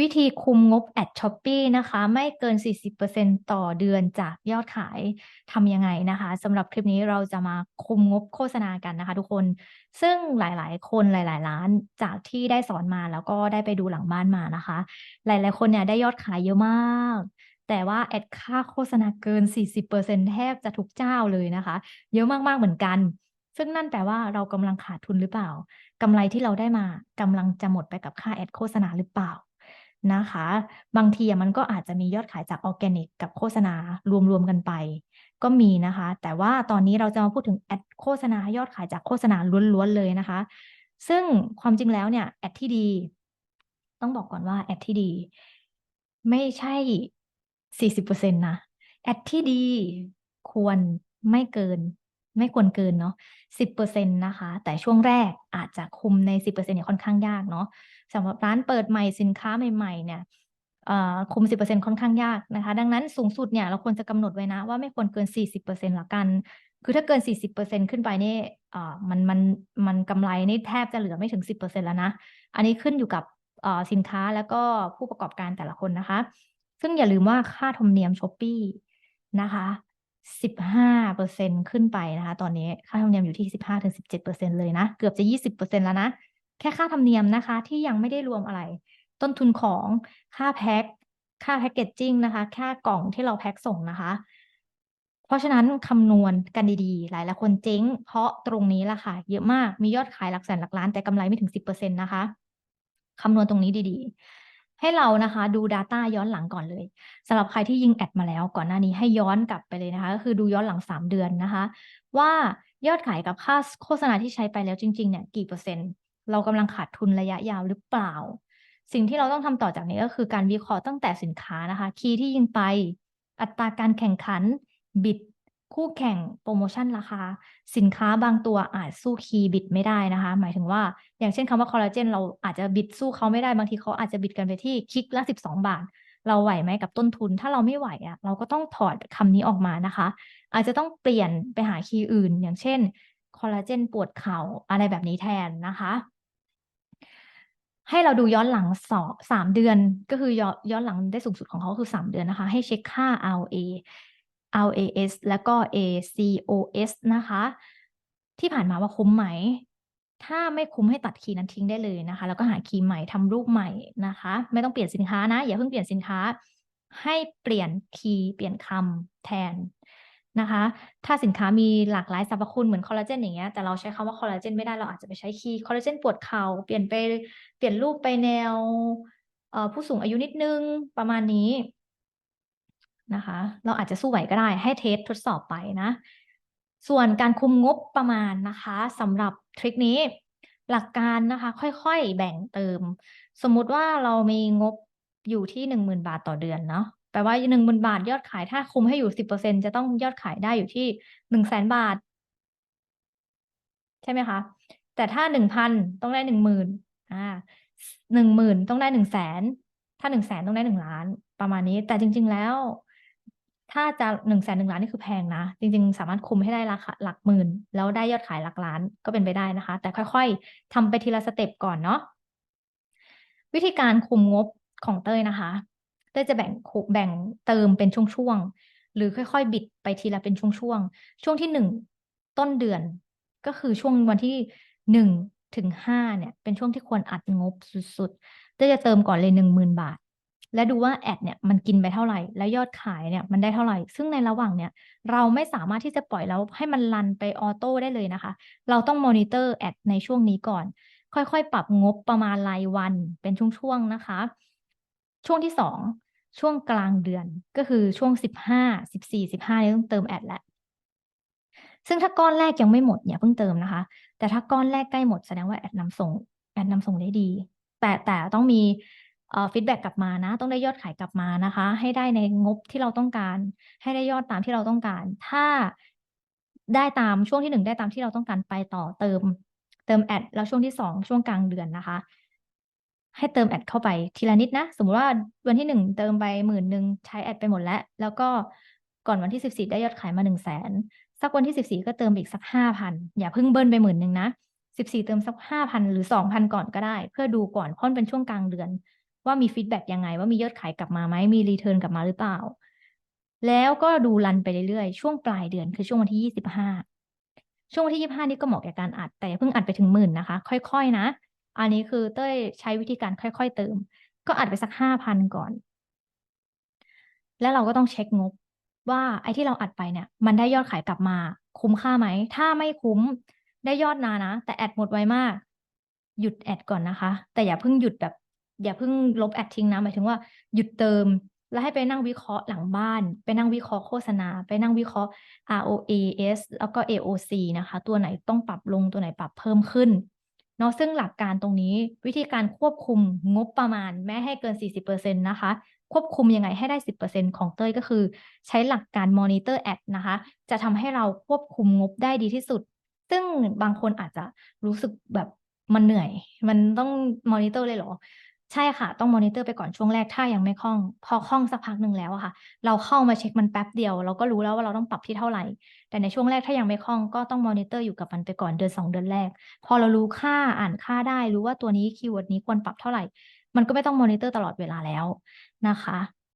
วิธีคุมงบแอดช้อปปี้นะคะ ไม่เกิน 40%ต่อเดือนจากยอดขายทำยังไงนะคะสำหรับคลิปนี้เราจะมาคุมงบโฆษณากันนะคะ ทุกคน ซึ่งหลาย ๆ คนหลาย ๆ ร้านจากที่ได้สอนมาแล้วก็ได้ไปดูหลังบ้านมานะคะ หลาย ๆ คนเนี่ยได้ยอดขายเยอะมาก แต่ว่าแอดค่าโฆษณาเกิน 40%แทบจะทุกเจ้าเลยนะคะ เยอะมากๆเหมือนกัน ซึ่งนั่นแปลว่าเรากำลังขาดทุนหรือเปล่า กำไรที่เราได้มากำลังจะหมดไปกับค่าแอดโฆษณาหรือเปล่านะคะ บางทีมันก็อาจจะมียอดขายจากออร์แกนิกกับโฆษณารวมๆกันไป ก็มีนะคะ แต่ว่าตอนนี้เราจะมาพูดถึงแอดโฆษณายอดขายจากโฆษณาล้วนๆเลยนะคะ ซึ่งความจริงแล้วเนี่ยแอดที่ดี ต้องบอกก่อนว่าแอดที่ดี ไม่ใช่ 40%นะแอดที่ดีควรไม่เกิน ไม่ควรเกินเนาะ10%นะคะ แต่ช่วงแรกอาจจะคุมใน 10%เนี่ยค่อนข้างยากเนาะสำหรับร้านเปิดใหม่สินค้าใหม่ ๆ เนี่ยเอ่อคุม 10%ค่อนข้างยากนะคะ ดังนั้นสูงสุดเนี่ยเราควรจะกำหนดไว้นะว่าไม่ควรเกิน 40%ละกัน คือถ้าเกิน 40%ขึ้นไปนี่เอ่อมันมันมันกำไรนี่แทบจะเหลือไม่ถึง 10%แล้วนะ อันนี้ขึ้นอยู่กับสินค้าแล้วก็ผู้ประกอบการแต่ละคนนะคะ ซึ่งอย่าลืมว่าค่าธรรมเนียม Shopee นะคะ15%ขึ้นไปนะคะ ตอนนี้ค่าธรรมเนียมอยู่ที่15-17%เลยนะ เกือบจะ20%แล้วนะ แค่ค่าธรรมเนียมนะคะ ที่ยังไม่ได้รวมอะไร ต้นทุนของค่าแพ็คค่าแพ็กเกจจิ้งนะคะ ค่ากล่องที่เราแพ็คส่งนะคะ เพราะฉะนั้นคำนวณกันดีๆ หลายๆคนเจ๊ง เพราะตรงนี้แหละค่ะ เยอะมากมียอดขายหลักแสนหลักล้านแต่กำไรไม่ถึง10%นะคะคำนวณตรงนี้ดีๆ ให้เรานะคะดู Data ย้อนหลังก่อนเลยสำหรับใครที่ยิงแอดมาแล้วก่อนหน้านี้ให้ย้อนกลับไปเลยนะคะ ก็คือดูย้อนหลัง 3 เดือนนะคะ ว่ายอดขายกับค่าโฆษณาที่ใช้ไปแล้วจริงๆเนี่ยกี่เปอร์เซ็นต์ เรากำลังขาดทุนระยะยาวหรือเปล่า สิ่งที่เราต้องทำต่อจากนี้ก็คือการวิเคราะห์ตั้งแต่สินค้านะคะ คีย์ที่ยิงไป อัตราการแข่งขันบิด คู่แข่งโปรโมชั่นราคา สินค้าบางตัวอาจสู้คีย์บิดไม่ได้นะคะ หมายถึงว่าอย่างเช่นคำว่าคอลลาเจนเราอาจจะบิดสู้เขาไม่ได้บางทีเขาอาจจะบิดกันไปที่คลิกละ12บาท เราไหวไหมกับต้นทุน ถ้าเราไม่ไหวอะเราก็ต้องถอดคำนี้ออกมานะคะ อาจจะต้องเปลี่ยนไปหาคีย์อื่น อย่างเช่นคอลลาเจนปวดเข่าอะไรแบบนี้แทนนะคะให้เราดูย้อนหลังสองสามเดือน ก็คือย้อนย้อนหลังได้สูงสุดของเขาคือ3เดือนนะคะ ให้เช็คค่า ROA RAS แล้วก็ ACOS นะคะ ที่ผ่านมาว่าคุ้มไหม ถ้าไม่คุ้มให้ตัดคีย์นั้นทิ้งได้เลยนะคะ แล้วก็หาคีย์ใหม่ทำรูปใหม่นะคะ ไม่ต้องเปลี่ยนสินค้านะ อย่าเพิ่งเปลี่ยนสินค้า ให้เปลี่ยนคีย์เปลี่ยนคำแทนนะคะ ถ้าสินค้ามีหลากหลายสรรพคุณเหมือนคอลลาเจนอย่างเงี้ย แต่เราใช้คำว่าคอลลาเจนไม่ได้ เราอาจจะไปใช้คีย์คอลลาเจนปวดเข่า เปลี่ยนไป เปลี่ยนรูปไปแนวผู้สูงอายุนิดนึง ประมาณนี้ นะคะ เราอาจจะสู้ไหวก็ได้ให้เทสทดสอบไปนะ ส่วนการคุมงบประมาณนะคะสำหรับทริคนี้หลักการนะคะ ค่อยๆแบ่งเติม สมมุติว่าเรามีงบอยู่ที่10,000บาทต่อเดือนเนาะแปลว่า10,000บาทยอดขายถ้าคุมให้อยู่10%จะต้องยอดขายได้อยู่ที่100,000บาท ใช่ไหมคะ แต่ถ้า1,000ต้องได้10,000อา10,000ต้องได้100,000ถ้า100,000ต้องได้1,000,000ประมาณนี้ แต่จริง ๆแล้ว ถ้าจะ100,000 1,000,000นี่คือแพงนะ จริง ๆ สามารถคุมให้ได้ราคาหลักหมื่น แล้วได้ยอดขายหลักล้านก็เป็นไปได้นะคะ แต่ค่อยๆทำไปทีละสเต็ปก่อนเนาะวิธีการคุมงบของเต้ยนะคะเต้ยจะแบ่งแบ่งเติมเป็นช่วงๆหรือค่อยๆ บิดไปทีละเป็นช่วงๆ ช่วงที่1ต้นเดือนก็คือช่วงวันที่1ถึง5เนี่ย เป็นช่วงที่ควรอัดงบสุดๆเต้ยจะเติมก่อนเลย10,000บาท และดูว่าแอดเนี่ยมันกินไปเท่าไหร่ และยอดขายเนี่ยมันได้เท่าไหร่ ซึ่งในระหว่างเนี่ยเราไม่สามารถที่จะปล่อยแล้วให้มันรันไปออโต้ได้เลยนะคะ เราต้องมอนิเตอร์แอดในช่วงนี้ก่อน ค่อยๆ ปรับงบประมาณรายวันเป็นช่วงๆนะคะ ช่วงที่2ช่วงกลางเดือนก็คือช่วง 15 14 15เนี่ยต้องเติมแอดแล้วซึ่งถ้าก้อนแรกยังไม่หมดอย่าเพิ่งเติมนะคะ แต่ถ้าก้อนแรกใกล้หมดแสดงว่าแอดนำส่งแอดนำส่งได้ดี แต่แต่ต้องมี ฟีดแบ็กกลับมานะ ต้องได้ยอดขายกลับมานะคะ ให้ได้ในงบที่เราต้องการ ให้ได้ยอดตามที่เราต้องการ ถ้าได้ตามช่วงที่1ได้ตามที่เราต้องการไปต่อเติม เติมแอดแล้วช่วงที่2ช่วงกลางเดือนนะคะ ให้เติมแอดเข้าไปทีละนิดนะ สมมุติว่าวันที่1เติมไป10,000ใช้แอดไปหมดแล้ว แล้วก็ก่อนวันที่14ได้ยอดขายมา100,000สักวันที่สิบสี่ก็เติมอีกสักห้าพันอย่าเพิ่งเบิ้ลไปหมื่นหนึ่งนะสิบสี่เติมสักห้าพันหรือสองพันก่อนก็ได้ เพื่อดูก่อนเพราะมันเป็นช่วงกลางเดือน ว่ามีฟีดแบ็กยังไง ว่ามียอดขายกลับมาไหมมีรีเทิร์นกลับมาหรือเปล่า แล้วก็ดูรันไปเรื่อยๆ ช่วงปลายเดือนคือช่วงวันที่ยี่สิบห้าช่วงวันที่ยี่สิบห้านี่ก็เหมาะแก่การอัด แต่อย่าเพิ่งอัดไปถึงหมื่นนะคะ ค่อย ๆ นะ อันนี้คือเต้ยใช้วิธีการค่อย ๆ เติม ก็อัดไปสักห้าพันก่อน แล้วเราก็ต้องเช็คงบว่าไอ้ที่เราอัดไปเนี่ย มันได้ยอดขายกลับมา คุ้มค่าไหม ถ้าไม่คุ้มได้ยอดนานะ แต่แอดหมดไวมาก หยุดแอดก่อนนะคะ แต่อย่าเพิ่งหยุดแบบ อย่าเพิ่งลบแอดทิ้งนะหมายถึงว่าหยุดเติม แล้วให้ไปนั่งวิเคราะห์หลังบ้าน ไปนั่งวิเคราะห์โฆษณา ไปนั่งวิเคราะห์ ROAS แล้วก็ AOC นะคะ ตัวไหนต้องปรับลงตัวไหนปรับเพิ่มขึ้นเนาะซึ่งหลักการตรงนี้วิธีการควบคุมงบประมาณแม้ให้เกิน 40%นะคะ ควบคุมยังไงให้ได้ 10%ของเต้ยก็คือ ใช้หลักการ monitor ad นะคะ จะทำให้เราควบคุมงบได้ดีที่สุด ซึ่งบางคนอาจจะรู้สึกแบบมันเหนื่อย มันต้อง monitor เลยเหรอ ใช่ค่ะ ต้องมอนิเตอร์ไปก่อนช่วงแรกถ้ายังไม่คล่อง พอคล่องสักพักหนึ่งแล้วอะค่ะ เราเข้ามาเช็คมันแป๊บเดียว เราก็รู้แล้วว่าเราต้องปรับที่เท่าไหร่ แต่ในช่วงแรกถ้ายังไม่คล่องก็ต้องมอนิเตอร์อยู่กับมันไปก่อนเดือน2 เดือนแรก พอเรารู้ค่าอ่านค่าได้รู้ว่าตัวนี้คีย์เวิร์ดนี้ควรปรับเท่าไหร่ มันก็ไม่ต้องมอนิเตอร์ตลอดเวลาแล้วนะคะ